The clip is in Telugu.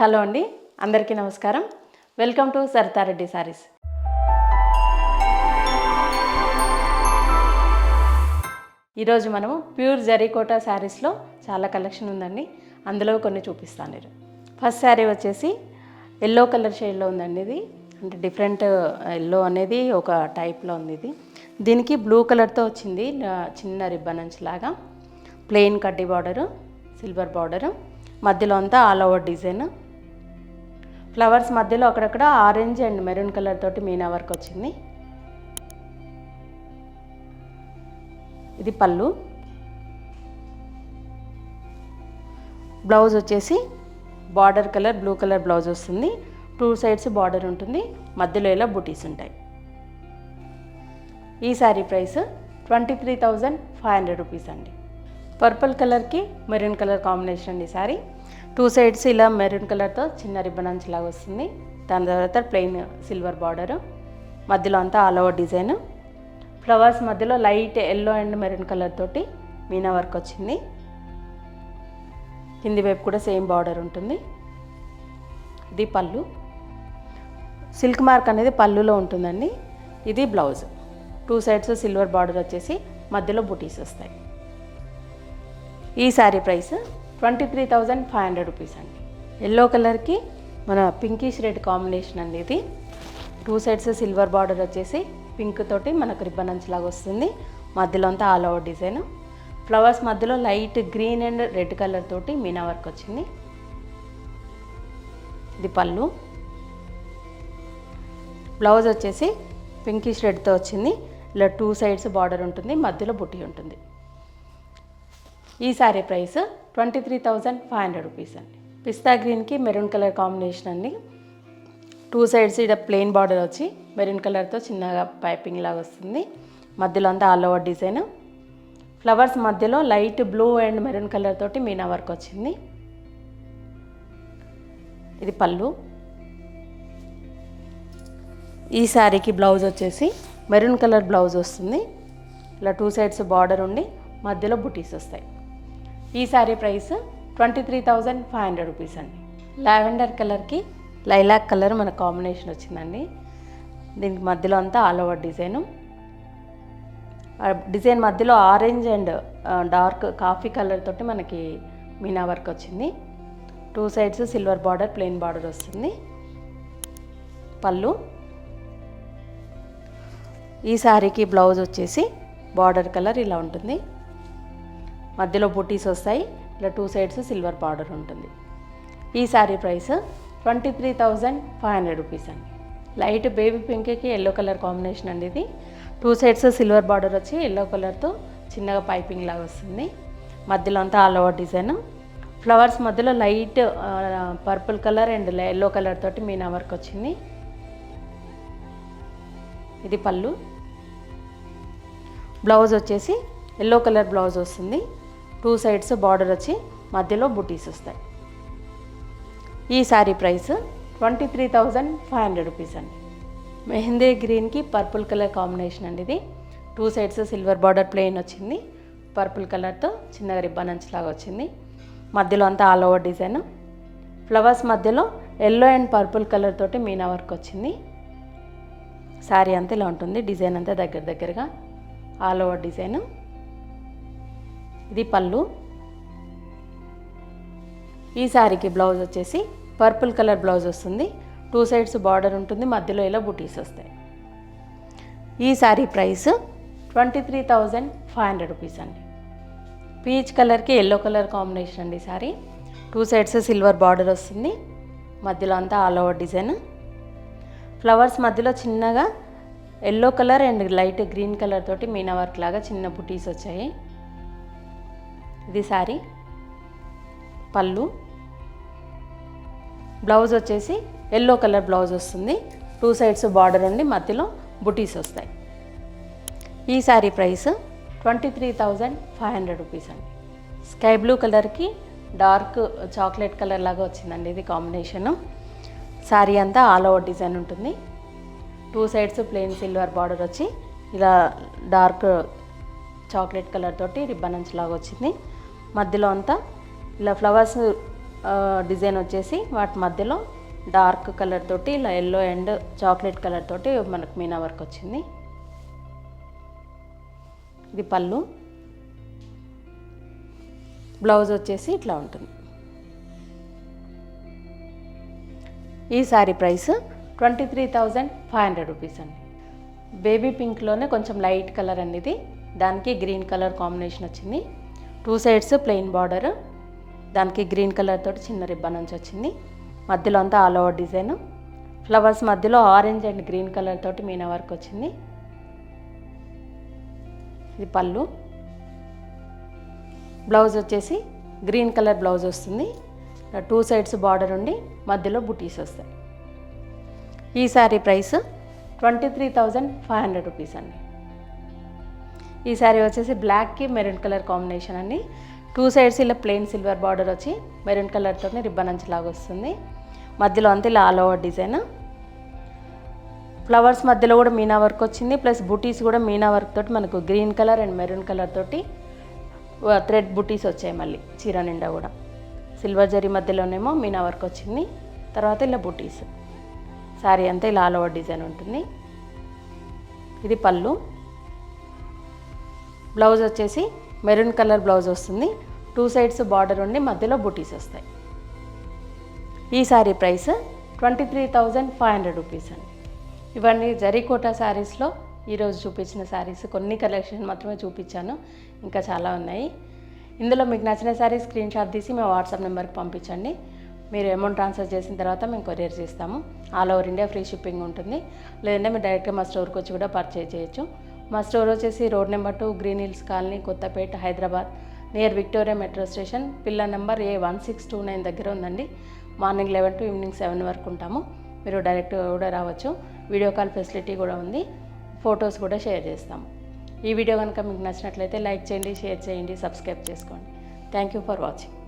హలో అండి అందరికీ నమస్కారం. వెల్కమ్ టు సరితారెడ్డి సారీస్ ఈరోజు మనము ప్యూర్ జరీకోటా శారీస్లో చాలా కలెక్షన్ ఉందండి. అందులో కొన్ని చూపిస్తాను నేను. ఫస్ట్ శారీ వచ్చేసి ఎల్లో కలర్ షేడ్లో ఉందండి ఇది. అంటే డిఫరెంట్ ఎల్లో అనేది ఒక టైప్లో ఉంది ఇది. దీనికి బ్లూ కలర్తో వచ్చింది చిన్న రిబ్బన్ లాగా. ప్లెయిన్ కడ్డీ బార్డరు సిల్వర్ బార్డరు. మధ్యలో అంతా ఆల్ ఓవర్ డిజైన్. ఫ్లవర్స్ మధ్యలో అక్కడక్కడ ఆరెంజ్ అండ్ మెరూన్ కలర్ తోటి మీనా వర్క్ వచ్చింది. ఇది పళ్ళు. బ్లౌజ్ వచ్చేసి border colour blue colour blouse వస్తుంది. టూ సైడ్స్ బార్డర్ ఉంటుంది. మధ్యలో ఇలా బుటీస్ ఉంటాయి. ఈ sari price twenty three thousand five hundred rupees అండి. పర్పుల్ కలర్కి మెరూన్ కలర్ కాంబినేషన్ అండి శారీ. టూ సైడ్స్ ఇలా మెరూన్ కలర్తో చిన్న రిబ్బన్ అంచులాగా వస్తుంది. దాని తర్వాత ప్లెయిన్ సిల్వర్ బార్డరు. మధ్యలో అంతా ఆల్ ఓవర్ డిజైన్. ఫ్లవర్స్ మధ్యలో light yellow and maroon colour తోటి మీనా వర్క్ వచ్చింది. కింది వైపు కూడా సేమ్ బార్డర్ ఉంటుంది. ఇది పళ్ళు. సిల్క్ మార్క్ అనేది పళ్ళులో ఉంటుందండి. ఇది blouse. Two sides silver border వచ్చేసి మధ్యలో బుటీస్ వస్తాయి. ఈ sari price twenty three thousand five hundred rupees అండి ఎల్లో కలర్కి మన పింకిష్ రెడ్ కాంబినేషన్ అండి ఇది టూ సైడ్స్ సిల్వర్ బార్డర్ వచ్చేసి పింక్ తోటి మనకు రిబ్బన్ అంచులాగా వస్తుంది. మధ్యలో అంతా ఆల్ ఓవర్ డిజైన్ ఫ్లవర్స్ మధ్యలో light green and red colour తోటి మీనా వర్క్ వచ్చింది. ఇది పళ్ళు. బ్లౌజ్ వచ్చేసి పింకిష్ రెడ్తో వచ్చింది. ఇలా టూ సైడ్స్ బార్డర్ ఉంటుంది. మధ్యలో బుట్టి ఉంటుంది. ఈ sari price twenty three thousand five hundred rupees అండి. పిస్తా గ్రీన్కి మెరూన్ కలర్ కాంబినేషన్ అండి. టూ సైడ్స్ ఇక్కడ ప్లెయిన్ బార్డర్ వచ్చి మెరూన్ కలర్తో చిన్నగా పైపింగ్ లాగా వస్తుంది. మధ్యలో అంతా ఆల్ ఓవర్ డిజైన్. ఫ్లవర్స్ మధ్యలో light blue and maroon colour తోటి మీనా వర్క్ వచ్చింది. ఇది పళ్ళు. ఈ శారీకి బ్లౌజ్ వచ్చేసి మెరూన్ కలర్ బ్లౌజ్ వస్తుంది. ఇలా టూ సైడ్స్ బార్డర్ ఉండి మధ్యలో బుటీస్ వస్తాయి. ఈ sari price twenty three thousand five hundred rupees అండి. లావెండర్ కలర్కి లైలాక్ కలర్ మన కాంబినేషన్ వచ్చిందండి. దీనికి మధ్యలో అంతా ఆల్ ఓవర్ డిజైను. డిజైన్ మధ్యలో orange and dark coffee colour తోటి మనకి మీనా వర్క్ వచ్చింది. Two sides silver border plain border వస్తుంది. పళ్ళు. ఈ శారీకి బ్లౌజ్ వచ్చేసి బార్డర్ కలర్ ఇలా ఉంటుంది. మధ్యలో బుటీస్ వస్తాయి ఇలా టూ సైడ్స్ సిల్వర్ బార్డర్ ఉంటుంది. ఈ sari price twenty three thousand five hundred rupees అండి. లైట్ బేబీ పింక్కి ఎల్లో కలర్ కాంబినేషన్ అండి ఇది. టూ సైడ్స్ సిల్వర్ బార్డర్ వచ్చి ఎల్లో కలర్తో చిన్నగా పైపింగ్ లాగా వస్తుంది. మధ్యలో అంతా ఆల్ ఓవర్ డిజైన్. ఫ్లవర్స్ మధ్యలో light purple colour and yellow colour తోటి మీనా వర్క్ వచ్చింది. ఇది పళ్ళు. బ్లౌజ్ వచ్చేసి ఎల్లో కలర్ బ్లౌజ్ వస్తుంది. టూ సైడ్స్ బార్డర్ వచ్చి మధ్యలో బుటీస్ వస్తాయి. ఈ sari price twenty three thousand five hundred rupees అండి. మెహందీ గ్రీన్కి పర్పుల్ కలర్ కాంబినేషన్ అండి ఇది. Two sides silver border plain వచ్చింది. పర్పుల్ కలర్తో చిన్నగా రిబ్బన్ అంచులాగా వచ్చింది. మధ్యలో అంతా ఆల్ ఓవర్ డిజైన్. ఫ్లవర్స్ మధ్యలో ఎల్లో అండ్ పర్పుల్ కలర్ తోటి మీనా వర్క్ వచ్చింది. శారీ అంతా ఇలా ఉంటుంది. డిజైన్ అంతా దగ్గర దగ్గరగా ఆల్ ఓవర్ డిజైన్. ఇది పళ్ళు. ఈ శారీకి బ్లౌజ్ వచ్చేసి పర్పుల్ కలర్ బ్లౌజ్ వస్తుంది. టూ సైడ్స్ బార్డర్ ఉంటుంది. మధ్యలో ఇలా బుటీస్ వస్తాయి. ఈ sari price twenty three thousand five hundred rupees అండి. పీచ్ కలర్కి ఎల్లో కలర్ కాంబినేషన్ అండి sari two sides silver border వస్తుంది. మధ్యలో అంతా ఆల్ ఓవర్ డిజైన్. ఫ్లవర్స్ మధ్యలో చిన్నగా yellow colour and light green colour తోటి మీనా వర్క్ లాగా చిన్న బుటీస్ వచ్చాయి. ఇది శారీ పళ్ళు. బ్లౌజ్ వచ్చేసి ఎల్లో కలర్ బ్లౌజ్ వస్తుంది. టూ సైడ్స్ బార్డర్ ఉండి మధ్యలో బుటీస్ వస్తాయి. ఈ sari price twenty three thousand five hundred rupees అండి స్కై బ్లూ కలర్కి డార్క్ చాక్లెట్ కలర్ లాగా వచ్చిందండి ఇది కాంబినేషను శారీ అంతా ఆల్ ఓవర్ డిజైన్ ఉంటుంది. Two sides plain silver border వచ్చి ఇలా డార్క్ చాక్లెట్ కలర్ తోటి రిబ్బన్ అంచు లాగా వచ్చింది. మధ్యలో అంతా ఇలా ఫ్లవర్స్ డిజైన్ వచ్చేసి వాటి మధ్యలో డార్క్ కలర్ తోటి ఇలా ఎల్లో అండ్ చాక్లెట్ కలర్ తోటి మనకు మీనా వర్క్ వచ్చింది. ఇది పళ్ళు. బ్లౌజ్ వచ్చేసి ఇట్లా ఉంటుంది. ఈ sari price twenty three thousand five hundred rupees అండి. బేబీ పింక్లోనే కొంచెం లైట్ కలర్ అండి ఇది. దానికి గ్రీన్ కలర్ కాంబినేషన్ వచ్చింది. టూ సైడ్స్ ప్లెయిన్ బార్డర్ దానికి గ్రీన్ కలర్ తోటి చిన్న రిబ్బన్ నుంచి వచ్చింది. మధ్యలో అంతా ఆల్ ఓవర్ డిజైన్. ఫ్లవర్స్ మధ్యలో ఆరెంజ్ అండ్ గ్రీన్ కలర్ తోటి మీనా వర్క్ వచ్చింది. ఇది పళ్ళు. బ్లౌజ్ వచ్చేసి గ్రీన్ కలర్ బ్లౌజ్ వస్తుంది. టూ సైడ్స్ బార్డర్ ఉండి మధ్యలో బుటీస్ వస్తాయి. ఈ sari price twenty three thousand five hundred rupees అండి. ఈ శారీ వచ్చేసి బ్లాక్కి మెరూన్ కలర్ కాంబినేషన్ అండి. టూ సైడ్స్ ఇలా ప్లెయిన్ సిల్వర్ బార్డర్ వచ్చి మెరూన్ కలర్తో రిబ్బన్ అంచు లాగా వస్తుంది. మధ్యలో అంతా ఇలా ఆల్ ఓవర్ డిజైన్ ఫ్లవర్స్ మధ్యలో కూడా మీనా వర్క్ వచ్చింది. ప్లస్ బుటీస్ కూడా మీనా వర్క్ తోటి మనకు green colour and maroon colour తోటి థ్రెడ్ బుటీస్ వచ్చాయి మళ్ళీ చీర నిండా కూడా. సిల్వర్ జరీ మధ్యలోనేమో మీనా వర్క్ వచ్చింది. తర్వాత ఇలా బుటీస్ శారీ అంతా ఇలా ఆల్ ఓవర్ డిజైన్ ఉంటుంది. ఇది పళ్ళు. బ్లౌజ్ వచ్చేసి మెరూన్ కలర్ బ్లౌజ్ వస్తుంది. టూ సైడ్స్ బార్డర్ ఉండి మధ్యలో బుటీస్ వస్తాయి. ఈ sari price twenty three thousand five hundred rupees అండి. ఇవన్నీ జరీకోటా శారీస్లో ఈరోజు చూపించిన శారీస్ కొన్ని కలెక్షన్ మాత్రమే చూపించాను. ఇంకా చాలా ఉన్నాయి. ఇందులో మీకు నచ్చిన శారీ స్క్రీన్ షాట్ తీసి మా వాట్సాప్ నెంబర్కి పంపించండి. మీరు అమౌంట్ ట్రాన్స్ఫర్ చేసిన తర్వాత మేము కొరియర్ చేస్తాము. All over India free shipping ఉంటుంది. లేదంటే మీరు డైరెక్ట్గా మా స్టోర్కి వచ్చి కూడా పర్చేజ్ చేయొచ్చు. మా స్టోర్ వచ్చేసి road number two green hills colony Kothapet Hyderabad. Near Victoria metro station pillar number A one six two nine దగ్గర ఉందండి. Morning eleven to evening seven వరకు ఉంటాము. మీరు డైరెక్ట్ కూడా రావచ్చు. వీడియో కాల్ ఫెసిలిటీ కూడా ఉంది. ఫొటోస్ కూడా షేర్ చేస్తాము. ఈ వీడియో కనుక మీకు నచ్చినట్లయితే లైక్ చేయండి షేర్ చేయండి సబ్స్క్రైబ్ చేసుకోండి. Thank you for watching